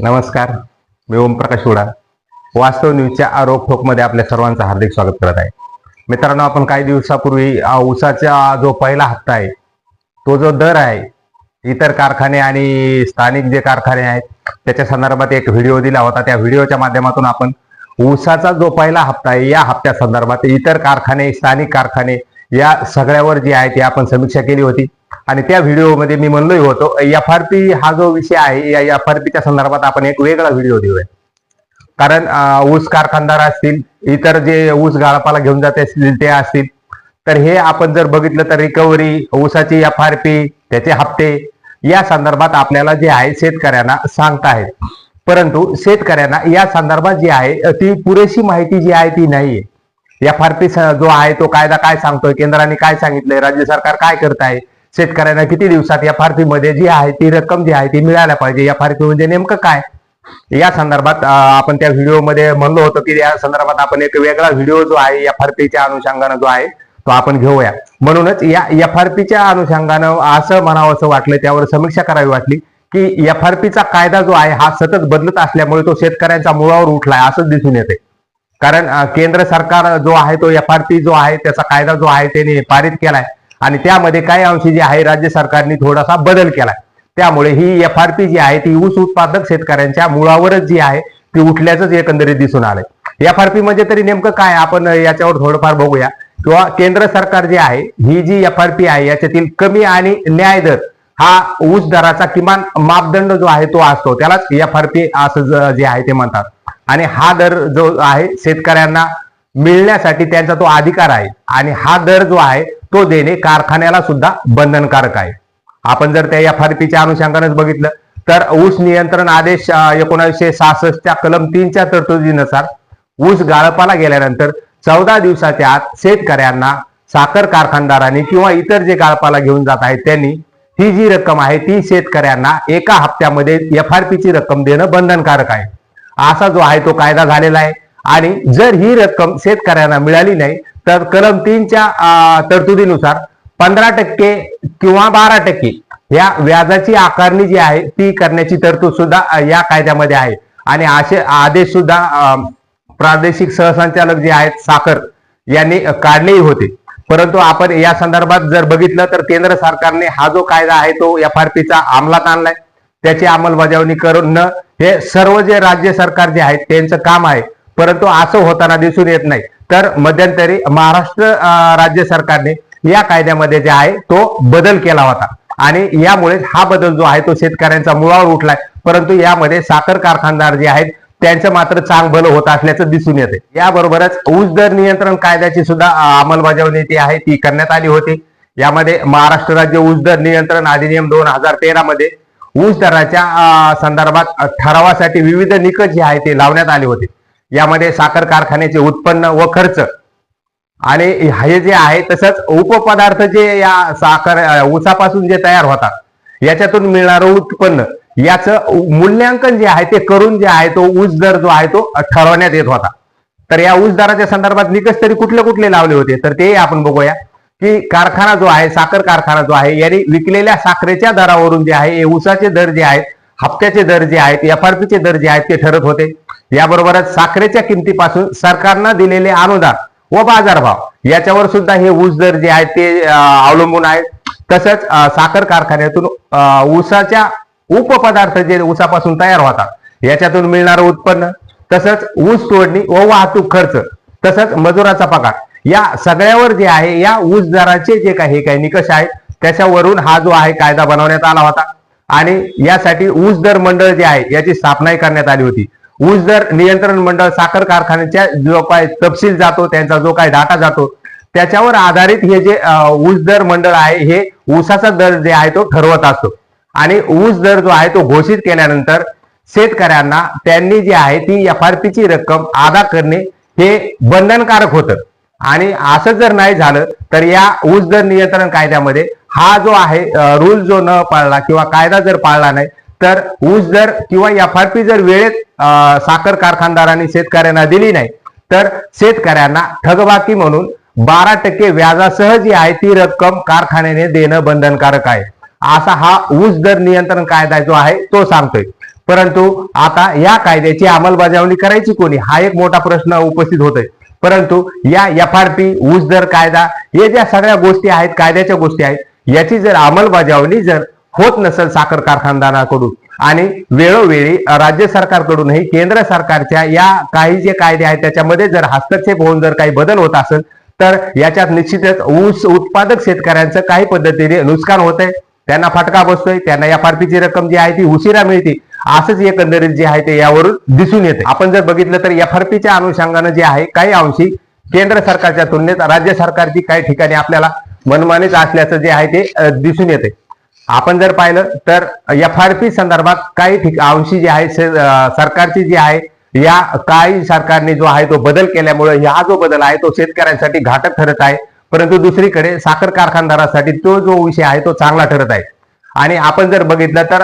नमस्कार मी ओमप्रकाश उडा वास्तव न्यूजच्या आरोप ठोकमध्ये आपल्या सर्वांचं हार्दिक स्वागत करत आहे. मित्रांनो आपण काही दिवसापूर्वी ऊसाचा जो पहिला हप्ता आहे तो जो दर आहे इतर कारखाने आणि स्थानिक जे कारखाने आहेत त्याच्या संदर्भात एक व्हिडिओ दिला होता. त्या व्हिडिओच्या माध्यमातून आपण ऊसाचा जो पहिला हप्ता आहे या हप्त्या संदर्भात इतर कारखाने स्थानिक कारखाने या सगळ्यावर जी आहे ती आपण समीक्षा केली होती. आणि त्या व्हिडिओमध्ये मी म्हणलोही होतो एफ आर पी हा जो विषय आहे या एफ आर पीच्या संदर्भात आपण एक वेगळा व्हिडिओ देऊया. कारण ऊस कारखानदार असतील इतर जे ऊस गाळपाला घेऊन जात असतील ते असतील. तर हे आपण जर बघितलं तर रिकव्हरी ऊसाची एफ आर पी त्याचे हप्ते या संदर्भात आपल्याला जे आहे शेतकऱ्यांना सांगता आहेत परंतु शेतकऱ्यांना या संदर्भात जी आहे ती पुरेशी माहिती जी आहे ती नाहीये. एफ आर पी जो आहे तो कायदा काय सांगतोय? केंद्राने काय सांगितलंय? राज्य सरकार काय करत आहे शेतकऱ्यांना किती दिवसात एफ आर पी मध्ये जी आहे ती रक्कम जी आहे ती मिळायला पाहिजे. एफ आर पी म्हणजे नेमकं काय? या संदर्भात आपण त्या व्हिडिओमध्ये म्हणलो होतो की या संदर्भात आपण एक वेगळा व्हिडिओ जो आहे एफ आर पीच्या अनुषंगानं जो आहे तो आपण घेऊया. म्हणूनच या एफ आर पीच्या अनुषंगानं असं म्हणावं असं वाटलं त्यावर समीक्षा करावी वाटली की एफ आर पीचा कायदा जो आहे हा सतत बदलत असल्यामुळे तो शेतकऱ्यांच्या मुळावर उठलाय असंच दिसून येते कारण केंद्र सरकार जो आहे तो एफ आर पी जो आहे त्याचा कायदा जो आहे त्याने पारित केलाय. आणि त्यामध्ये काही अंशी जे आहे राज्य सरकारने थोडासा बदल केलाय. त्यामुळे ही एफ आर पी जी आहे ती ऊस उत्पादक शेतकऱ्यांच्या मुळावरच जी आहे ती उठल्याच एकंदरीत दिसून आलंय. एफ आर पी म्हणजे तरी नेमकं काय? आपण याच्यावर थोडंफार बघूया. किंवा केंद्र सरकार जे आहे ही जी एफ आर पी आहे याच्यातील कमी आणि न्याय दर हा ऊस दराचा किमान मापदंड जो आहे तो असतो. त्यालाच एफ आर पी असं जे आहे ते म्हणतात. आणि हा दर जो आहे शेतकऱ्यांना मिळण्यासाठी त्यांचा तो अधिकार आहे. आणि हा दर जो आहे तो देणे कारखान्याला सुद्धा बंधनकारक आहे. आपण जर त्या एफ आर पीच्या अनुषंगानेच बघितलं तर ऊस नियंत्रण आदेश एकोणीसशे सहासष्टच्या कलम तीनच्या तरतुदीनुसार ऊस गाळपाला गेल्यानंतर चौदा दिवसाच्या आत शेतकऱ्यांना साखर कारखानदारांनी किंवा इतर जे गाळपाला घेऊन जात आहेत त्यांनी ही जी रक्कम आहे ती शेतकऱ्यांना एका हप्त्यामध्ये एफ आर पीची रक्कम देणं बंधनकारक आहे. असा जो आहे तो कायदा झालेला आहे. आणि जर ही रक्कम शेतकऱ्यांना मिळाली नाही तर कलम तीनच्या तरतुदीनुसार पंधरा टक्के किंवा बारा टक्के या व्याजाची आकारणी जी आहे ती करण्याची तरतूद सुद्धा या कायद्यामध्ये आहे. आणि असे आदेश सुद्धा प्रादेशिक सहसंचालक जे आहेत साखर यांनी काढलेही होते. परंतु आपण या संदर्भात जर बघितलं तर केंद्र सरकारने हा जो कायदा आहे तो एफ आर पीचा अंमलात आणलाय. त्याची अंमलबजावणी करून न हे सर्व जे राज्य सरकार जे आहेत त्यांचं काम आहे. परंतु असं होताना दिसून येत नाही. तर मध्यंतरी महाराष्ट्र राज्य सरकारने या कायद्यामध्ये जे आहे तो बदल केला होता. आणि यामुळे हा बदल जो आहे तो शेतकऱ्यांचा मुळावर उठलाय. परंतु यामध्ये साखर कारखानदार जे आहेत त्यांचं मात्र चांग भलं होत असल्याचं दिसून येते याबरोबरच ऊस दर नियंत्रण कायद्याची सुद्धा अंमलबजावणी जी आहे ती करण्यात आली होती. यामध्ये महाराष्ट्र राज्य ऊस दर नियंत्रण अधिनियम दोन हजार तेरा मध्ये ऊस दराच्या संदर्भात ठरावासाठी विविध निकष जे आहे ते लावण्यात आले होते. यामध्ये साखर कारखान्याचे उत्पन्न व खर्च आणि हे जे आहे तसंच उपपदार्थ जे या साखर ऊसापासून जे तयार होतात याच्यातून मिळणारं उत्पन्न याचं मूल्यांकन जे आहे ते करून जे आहे तो ऊस दर जो आहे तो ठरवण्यात येत होता. तर या ऊस दराच्या संदर्भात निकष तरी कुठले कुठले लावले होते? तर ते आपण बघूया. की कारखाना जो आहे साखर कारखाना जो आहे यांनी विकलेल्या साखरेच्या दरावरून जे आहे हे ऊसाचे दर जे आहेत हप्त्याचे दर जे आहेत एफ आर पीचे दर जे आहेत ते ठरत होते. याबरोबरच साखरेच्या किमतीपासून सरकारनं दिलेले अनुदान व बाजारभाव याच्यावर सुद्धा हे ऊस दर जे आहेत ते अवलंबून आहेत. तसंच साखर कारखान्यातून ऊसाच्या उपपदार्थ जे ऊसापासून तयार होतात याच्यातून मिळणारं उत्पन्न तसंच ऊस तोडणी व वाहतूक खर्च तसंच मजुराचा पगार या सगळ्यावर जे आहे या ऊस दराचे जे काही काही निकष आहेत त्याच्यावरून हा जो आहे कायदा बनवण्यात आला होता. आणि यासाठी ऊस दर मंडळ जे आहे याची स्थापनाही करण्यात आली होती. ऊस दर नियंत्रण मंडळ साखर कारखान्याच्या जो काय तपशील जातो त्यांचा जो काय डाटा जातो त्याच्यावर आधारित हे जे ऊस दर मंडळ आहे हे ऊसाचा दर जे आहे तो ठरवत असतो. आणि ऊस दर जो आहे तो घोषित केल्यानंतर शेतकऱ्यांना त्यांनी जी आहे ती एफ आर पीची रक्कम अदा करणे हे बंधनकारक होतं. आणि असं जर नाही झालं तर या ऊस दर नियंत्रण कायद्यामध्ये हा जो आहे रूल जो न पाळला किंवा कायदा जर पाळला नाही तर ऊस दर किंवा एफ आर पी जर वेळेत अं, साखर कारखानदारांनी शेतकऱ्यांना दिली नाही तर शेतकऱ्यांना ठगबाकी म्हणून बारा टक्के व्याजासह जी आहे ती रक्कम कारखान्याने देणं बंधनकारक आहे. असा हा ऊस दर नियंत्रण कायदा जो आहे तो सांगतोय. परंतु आता या कायद्याची अंमलबजावणी करायची कोणी? हा एक मोठा प्रश्न उपस्थित होतोय. परंतु या एफ आर पी ऊस दर कायदा हे ज्या सगळ्या गोष्टी आहेत कायद्याच्या गोष्टी आहेत याची जर अंमलबजावणी जर होत नसेल साखर कारखानदाराकडून आणि वेळोवेळी राज्य सरकारकडूनही केंद्र सरकारच्या या काही जे कायदे आहेत त्याच्यामध्ये जर हस्तक्षेप होऊन जर काही बदल होत असेल तर याच्यात निश्चितच ऊस उत्पादक शेतकऱ्यांचं काही पद्धतीने नुकसान होत आहे त्यांना फटका बसतोय त्यांना एफ आर रक्कम जी आहे ती उशिरा मिळते. असंच एकंदरीत जे आहे ते यावरून दिसून येते. आपण जर बघितलं तर एफ आर पीच्या अनुषंगानं जे आहे काही अंशी केंद्र सरकारच्या तुलनेत राज्य सरकारची काही ठिकाणी आपल्याला मनमानीच असल्याचं जे आहे ते दिसून येते. आपण जर पाहिलं तर एफ आर पी संदर्भात काही ठिक अंशी जे आहे सरकारची जी आहे या काही सरकारने जो आहे तो बदल केल्यामुळे हा जो बदल आहे तो शेतकऱ्यांसाठी घातक ठरत आहे. परंतु दुसरीकडे साखर कारखानदारासाठी तो जो विषय आहे तो चांगला ठरत आहे. आणि आपण जर बघितलं तर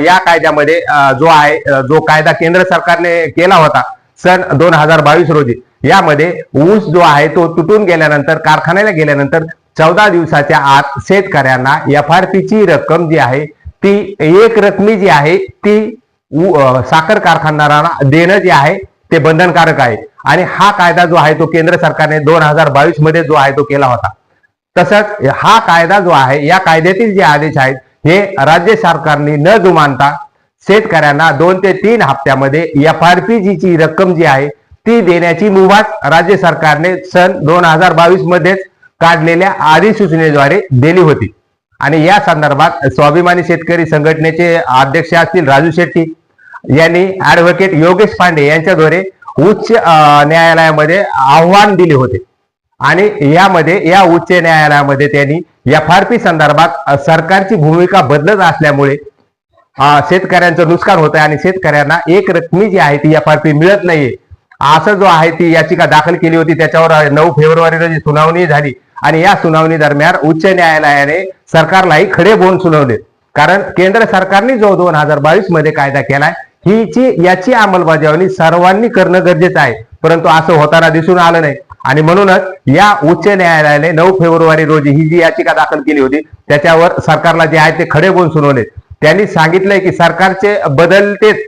या कायद्यामध्ये जो आहे जो कायदा केंद्र सरकारने केला होता सन दोन हजार बावीस रोजी यामध्ये ऊस जो आहे तो तुटून गेल्यानंतर कारखान्याला गेल्यानंतर चौदा दिवसाच्या आत शेतकऱ्यांना एफ आर ची रक्कम जी आहे ती एक रकमी जी आहे ती साखर कारखानदारांना देणं जे आहे ते बंधनकारक आहे. आणि हा कायदा जो आहे तो केंद्र सरकारने दोन हजार बावीसमध्ये जो आहे तो केला होता. तसंच हा कायदा जो आहे या कायद्यातील जे आदेश आहेत हे राज्य सरकारने न जुमानता शेतकऱ्यांना दोन ते तीन हप्त्यामध्ये एफ आर पी ची रक्कम जी आहे ती देण्याची मुभा राज्य सरकारने सन दोन हजार बावीस मध्येच काढलेल्या अधिसूचनेद्वारे दिली होती. आणि या संदर्भात स्वाभिमानी शेतकरी संघटनेचे अध्यक्ष असतील राजू शेट्टी यांनी ऍडव्होकेट योगेश पांडे यांच्याद्वारे उच्च न्यायालयामध्ये आव्हान दिले होते. आणि यामध्ये या उच्च न्यायालयामध्ये त्यांनी एफ आर पी संदर्भात सरकारची भूमिका बदलत असल्यामुळे शेतकऱ्यांचं नुकसान होत आहे आणि शेतकऱ्यांना एक रकमी जी आहे ती एफ आर पी मिळत नाहीये. असं जो आहे ती याचिका दाखल केली होती त्याच्यावर नऊ फेब्रुवारी रोजी सुनावणी झाली आणि या सुनावणी दरम्यान उच्च न्यायालयाने सरकारलाही खडे बोन सुनावले. कारण केंद्र सरकारने जो दोन हजार बावीसमध्ये कायदा केलाय हीची याची अंमलबजावणी सर्वांनी करणं गरजेचं आहे. परंतु असं होताना दिसून आलं नाही. आणि म्हणूनच या उच्च न्यायालयाने नऊ फेब्रुवारी रोजी ही जी याचिका दाखल केली होती त्याच्यावर सरकारला जे आहे ते खडे बोल सुनवले. त्यांनी सांगितलंय की सरकारचे बदलतेच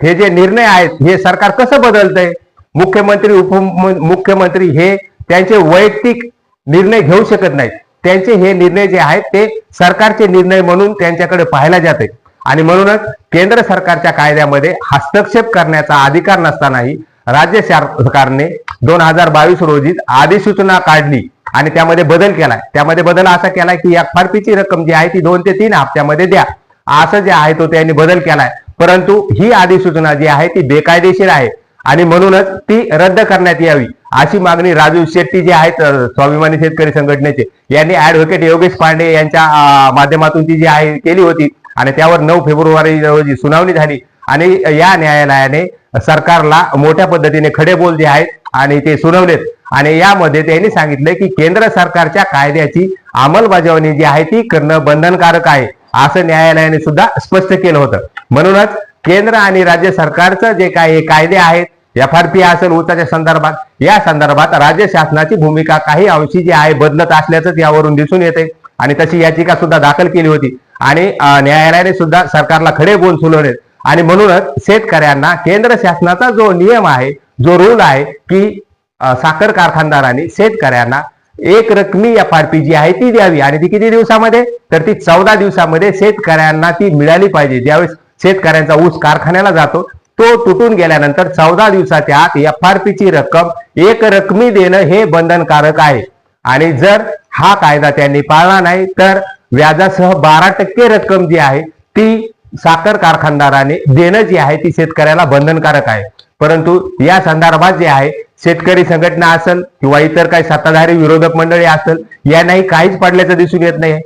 हे जे निर्णय आहेत हे सरकार कसं बदलतंय? मुख्यमंत्री उप मुख्यमंत्री हे त्यांचे वैयक्तिक निर्णय घेऊ शकत नाहीत. त्यांचे हे निर्णय जे आहेत ते सरकारचे निर्णय म्हणून त्यांच्याकडे पाहायला जाते. आणि म्हणूनच केंद्र सरकारच्या कायद्यामध्ये हस्तक्षेप करण्याचा अधिकार नसतानाही राज्य सरकारने दोन हजार बावीस रोजी अधिसूचना काढली आणि त्यामध्ये बदल केलाय. त्यामध्ये बदल असा केलाय की एफ आर ची रक्कम जी आहे ती दोन ते तीन हप्त्यामध्ये द्या. असं जे आहे तो त्यांनी बदल केलाय. परंतु ही अधिसूचना जी आहे ती बेकायदेशीर आहे आणि म्हणूनच ती रद्द करण्यात यावी अशी मागणी राजू शेट्टी जे आहेत स्वाभिमानी शेतकरी संघटनेचे यांनी ऍडव्होकेट योगेश पांडे यांच्या माध्यमातून ती जी आहे केली होती. आणि त्यावर नऊ फेब्रुवारी रोजी सुनावणी झाली. आणि या न्यायालयाने सरकारला मोठ्या पद्धतीने खडे बोल जे आहेत आणि ते सुनावलेत. आणि यामध्ये त्यांनी सांगितले की केंद्र सरकारच्या कायद्याची अंमलबजावणी जी आहे ती करणं बंधनकारक आहे असं न्यायालयाने सुद्धा स्पष्ट केलं होतं. म्हणूनच केंद्र आणि राज्य सरकारचं जे काही कायदे आहेत एफ आर पी असेल ऊसाच्या संदर्भात या संदर्भात राज्य शासनाची भूमिका काही अंशी जी आहे बदलत असल्याचंच यावरून दिसून येते आणि तशी याचिका सुद्धा दाखल केली होती. आणि न्यायालयाने सुद्धा सरकारला खडे बोल सुनावले आणि म्हणूनच शेतकऱ्यांना केंद्र शासनाचा जो नियम आहे जो रूल आहे की साखर कारखानदारांनी शेतकऱ्यांना एक रकमी एफ आर पी जी आहे ती द्यावी. आणि ती किती दिवसामध्ये? तर ती चौदा दिवसामध्ये शेतकऱ्यांना ती मिळाली पाहिजे. ज्यावेळेस शेतकऱ्यांचा ऊस कारखान्याला जातो तो तुटून गेल्यानंतर चौदा दिवसाच्या आत एफ आर ची रक्कम एक रकमी देणं हे बंधनकारक आहे. आणि जर हा कायदा त्यांनी पाळला नाही तर व्याजासह बारा टक्के रक्कम जी आहे ती साखर कारखानदाराने देणं जी आहे ती शेतकऱ्याला बंधनकारक आहे. परंतु या संदर्भात जे आहे शेतकरी संघटना असेल किंवा इतर काही सत्ताधारी विरोधक मंडळी असेल यांनाही काहीच पडल्याचं दिसून येत नाही.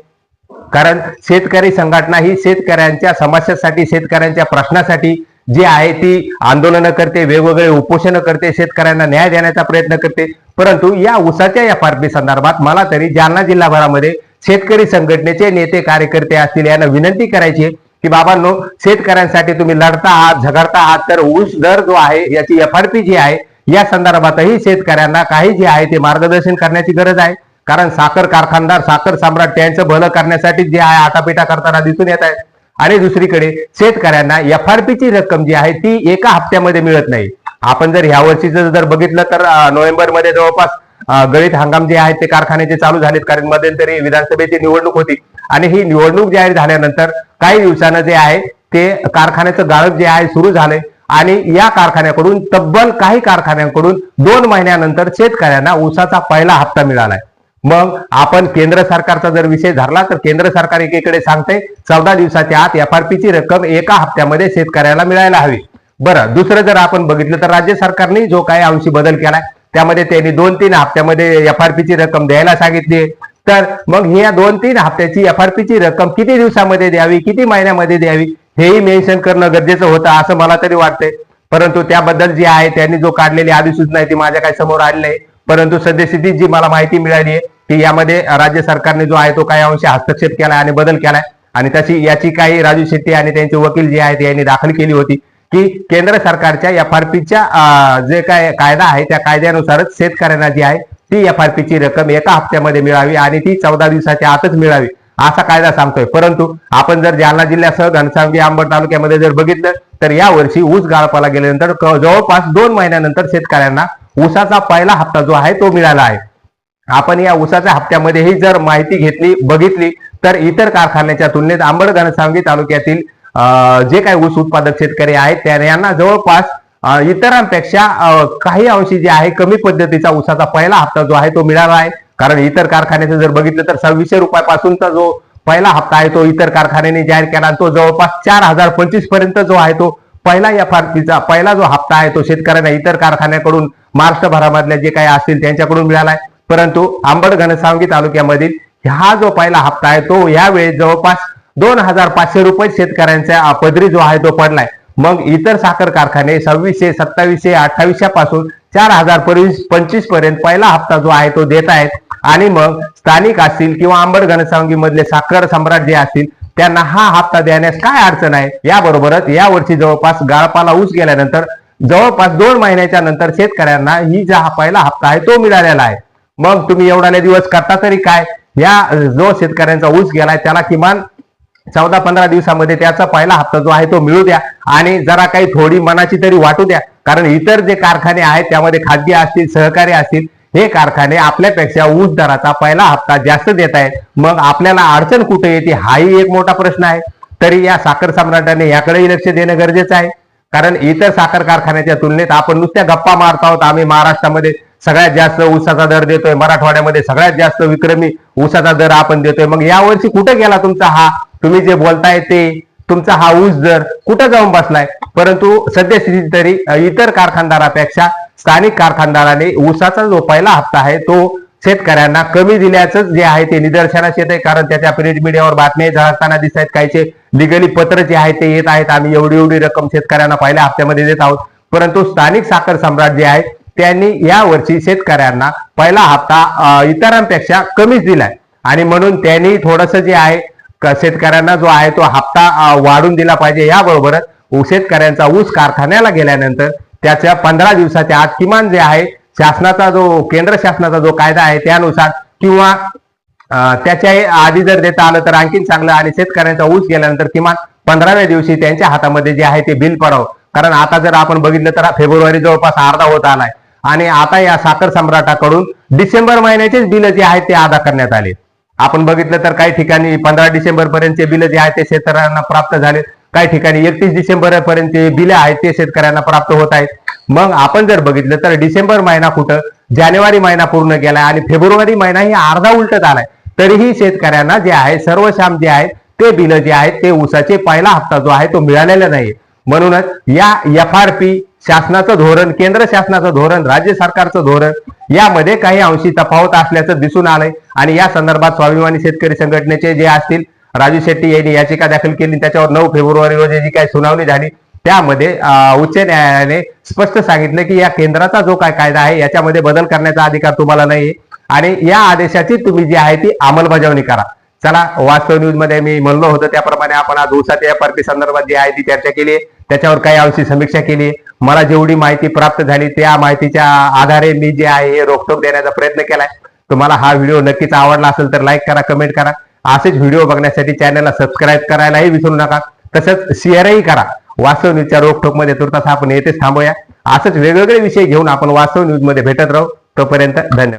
कारण शेतकरी संघटना ही शेतकऱ्यांच्या समस्यासाठी शेतकऱ्यांच्या प्रश्नासाठी जी आहे ती आंदोलनं करते वेगवेगळे उपोषण करते शेतकऱ्यांना न्याय देण्याचा प्रयत्न करते. परंतु या उसाच्या या पार्टी संदर्भात मला तरी जालना जिल्हाभरामध्ये शेतकरी संघटनेचे नेते कार्यकर्ते असतील यांना विनंती करायची की बाबांनो शेतकऱ्यांसाठी तुम्ही लढता आहात झगडता आहात तर ऊस दर जो आहे याची एफ आर पी जी आहे या संदर्भातही शेतकऱ्यांना काही जे आहे ते मार्गदर्शन करण्याची गरज आहे. कारण साखर कारखानदार साखर सम्राट त्यांचं भलं करण्यासाठी जे आहे आटापिटा करताना दिसून येत आहे आणि दुसरीकडे शेतकऱ्यांना एफ आर ची रक्कम जी आहे ती एका हप्त्यामध्ये मिळत नाही. आपण जर ह्या वर्षीचं जर बघितलं तर नोव्हेंबरमध्ये जवळपास गळीत हंगाम जे आहेत ते कारखान्याचे चालू झालेत कारण मध्यंतरी विधानसभेची निवडणूक होती. आणि ही निवडणूक जाहीर झाल्यानंतर काही दिवसानं जे आहे ते कारखान्याचं गाळप जे आहे सुरू झालंय. आणि या कारखान्याकडून तब्बल काही कारखान्यांकडून दोन महिन्यानंतर शेतकऱ्यांना ऊसाचा पहिला हप्ता मिळालाय. मग आपण केंद्र सरकारचा जर विषय धरला तर केंद्र सरकार एकीकडे सांगते चौदा दिवसाच्या आत एफ आर ची रक्कम एका हप्त्यामध्ये शेतकऱ्याला मिळायला हवी. बरं दुसरं जर आपण बघितलं तर राज्य सरकारने जो काही अंशी बदल केलाय त्यामध्ये त्यांनी दोन तीन हप्त्यामध्ये एफ आर ची रक्कम द्यायला सांगितली. तर मग ह्या दोन तीन हप्त्याची एफ आर ची रक्कम किती दिवसामध्ये द्यावी किती महिन्यामध्ये द्यावी हेही मेन्शन करणं गरजेचं होतं असं मला तरी वाटतंय. परंतु त्याबद्दल जी आहे त्यांनी जो काढलेली अधिसूचना आहे ती माझ्या काही समोर आली नाही. परंतु सद्यस्थितीत जी मला माहिती मिळाली आहे की यामध्ये राज्य सरकारने जो आहे तो काही अंशी हस्तक्षेप केलाय आणि बदल केलाय. आणि तशी याची काही राजू शेट्टी आणि त्यांचे वकील जे आहेत यांनी दाखल केली होती. की केंद्र सरकारच्या एफ आर पीच्या जे काय कायदा आहे त्या कायद्यानुसारच शेतकऱ्यांना जी आहे ती एफ आर ची रक्कम एका हप्त्यामध्ये मिळावी आणि ती चौदा दिवसाच्या आतच मिळावी असा कायदा सांगतोय. परंतु आपण जर जालना जिल्ह्यासह घनसावंगी अंबड तालुक्यामध्ये जर बघितलं तर या वर्षी ऊस गाळपाला गेल्यानंतर जवळपास दोन महिन्यानंतर शेतकऱ्यांना ऊसाचा पहिला हप्ता जो आहे तो मिळाला आहे. आपण या ऊसाच्या हप्त्यामध्येही जर माहिती घेतली बघितली तर इतर कारखान्याच्या तुलनेत आंबड घनसावंगी तालुक्यातील जे काही ऊस उत्पादक शेतकरी आहेत त्या यांना जवळपास इतरांपेक्षा काही अंशी जे आहे कमी पद्धतीचा ऊसाचा पहिला हप्ता जो आहे तो मिळाला आहे. कारण इतर कारखान्याचं जर बघितलं तर सव्वीसशे रुपयापासूनचा जो पहिला हप्ता आहे तो इतर कारखान्याने जाहीर केला आणि तो जवळपास चार हजार पंचवीसपर्यंत जो आहे तो पहिला या फारतीचा पहिला जो हप्ता आहे तो शेतकऱ्यांना इतर कारखान्याकडून महाराष्ट्रभरामधल्या जे काही असतील त्यांच्याकडून मिळाला आहे. परंतु आंबड घनसावंगी तालुक्यामधील हा जो पहिला हप्ता आहे तो यावेळी जवळपास दोन हजार पाचशे रुपये शेतकऱ्यांचा पदरी जो आहे तो पडलाय. मग इतर साखर कारखाने सव्वीसशे सत्तावीसशे अठ्ठावीसशे पासून चार हजार पंचवीसपर्यंत पहिला हप्ता जो आहे तो देत आहेत. आणि मग स्थानिक असतील किंवा आंबड घनसावंगी मधले साखर सम्राट जे असतील त्यांना हा हप्ता देण्यास काय अडचण आहे? याबरोबरच यावर्षी जवळपास गाळपाला ऊस गेल्यानंतर जवळपास दोन महिन्याच्या नंतर शेतकऱ्यांना ही जो हा पहिला हप्ता आहे तो मिळालेला आहे. मग तुम्ही एवढाले दिवस करता तरी काय? या जो शेतकऱ्यांचा ऊस गेलाय त्याला किमान चौदा पंधरा दिवसामध्ये त्याचा पहिला हप्ता जो आहे तो मिळू द्या. आणि जरा काही थोडी मनाची तरी वाटू द्या. कारण इतर जे कारखाने आहेत त्यामध्ये खाजगी असतील सहकारी असतील हे कारखाने आपल्यापेक्षा ऊस दराचा पहिला हप्ता जास्त देत आहेत. मग आपल्याला अडचण कुठे येते हाही एक मोठा प्रश्न आहे. तरी या साखर सम्राटाने याकडेही लक्ष देणं गरजेचं आहे. कारण इतर साखर कारखान्याच्या तुलनेत आपण नुसत्या गप्पा मारत आहोत. आम्ही महाराष्ट्रामध्ये सगळ्यात जास्त ऊसाचा दर देतोय. मराठवाड्यामध्ये सगळ्यात जास्त विक्रमी ऊसाचा दर आपण देतोय. मग यावर्षी कुठे गेला तुमचा हा तुम्ही जे बोलताय ते तुमचा हा ऊस दर कुठं जाऊन बसलाय? परंतु सद्यस्थितीत तरी इतर कारखानदारापेक्षा स्थानिक कारखानदाराने ऊसाचा जो पहिला हप्ता आहे तो शेतकऱ्यांना कमी दिल्याचं जे आहे ते निदर्शनास येत आहे कारण त्याच्या प्रिंट मीडियावर बातम्या झळकताना दिसत आहेत काहीचे लिगली पत्र जे आहे ते येत आहेत. आम्ही एवढी एवढी रक्कम शेतकऱ्यांना पहिल्या हप्त्यामध्ये देत आहोत. परंतु स्थानिक साखर सम्राट जे आहे त्यांनी या वर्षी शेतकऱ्यांना पहिला हप्ता इतरांपेक्षा कमीच दिलाय. आणि म्हणून त्यांनी थोडस जे आहे शेतकऱ्यांना जो आहे तो हप्ता वाढून दिला पाहिजे याबरोबरच ऊस शेतकऱ्यांचा ऊस कारखान्याला गेल्यानंतर त्याच्या पंधरा दिवसाच्या आत किमान जे आहे शासनाचा जो केंद्र शासनाचा जो कायदा आहे त्यानुसार किंवा त्याच्या आधी जर देता आलं तर आणखीन चांगलं आणि शेतकऱ्यांचा ऊस गेल्यानंतर किमान पंधराव्या दिवशी त्यांच्या हातामध्ये जे आहे ते बिल पडावं. कारण आता जर आपण बघितलं तर हा फेब्रुवारी जवळपास अर्धा होत आलाय. आणि आता या साखर सम्राटाकडून डिसेंबर महिन्याचेच बिल जे आहेत ते अदा करण्यात आले. आपण बघितलं तर काही ठिकाणी पंधरा डिसेंबर पर्यंतचे बिल जे आहेत ते शेतकऱ्यांना प्राप्त झाले. काही ठिकाणी एकतीस डिसेंबर पर्यंत बिले आहेत ते शेतकऱ्यांना प्राप्त होत आहेत. मग आपण जर बघितलं तर डिसेंबर महिना कुठं? जानेवारी महिना पूर्ण गेलाय आणि फेब्रुवारी महिना ही अर्धा उलटत आलाय तरीही शेतकऱ्यांना जे आहे सर्वशाम जे आहे ते बिल जे आहेत ते ऊसाचे पहिला हप्ता जो आहे तो मिळालेला नाही म्हणूनच या एफ आर पी शासनाचं धोरण केंद्र शासनाचं धोरण राज्य सरकारचं धोरण यामध्ये काही अंशी तफावत असल्याचं दिसून आलंय. आणि या संदर्भात स्वाभिमानी शेतकरी संघटनेचे जे असतील राजू शेट्टी यांनी याचिका दाखल केली. त्याच्यावर नऊ फेब्रुवारी रोजी जी काही सुनावणी झाली त्यामध्ये उच्च न्यायालयाने स्पष्ट सांगितलं की या केंद्राचा जो काय कायदा आहे याच्यामध्ये बदल करण्याचा अधिकार तुम्हाला नाही आणि या आदेशाची तुम्ही जी आहे ती अंमलबजावणी करा. चला वास्तव न्यूजमध्ये मी म्हणलो होतो त्याप्रमाणे आपण आज उसाच्या या संदर्भात जी आहे ती चर्चा केली त्याच्यावर काही अंशी समीक्षा केली. मला जेवढी माहिती प्राप्त झाली त्या माहितीच्या आधारे मी जे आहे हे रोखटोक देण्याचा प्रयत्न केलाय. तुम्हाला हा व्हिडिओ नक्कीच आवडला असेल तर लाईक करा कमेंट करा. असेच व्हिडिओ बघण्यासाठी चॅनलला सबस्क्राईब करायलाही विसरू नका. तसंच शेअरही करा. वास्तव न्यूजच्या रोखोकमध्ये तुर्तास आपण येथेच थांबूया. असंच वेगवेगळे विषय घेऊन आपण वास्तव न्यूजमध्ये भेटत राहू. तोपर्यंत धन्यवाद.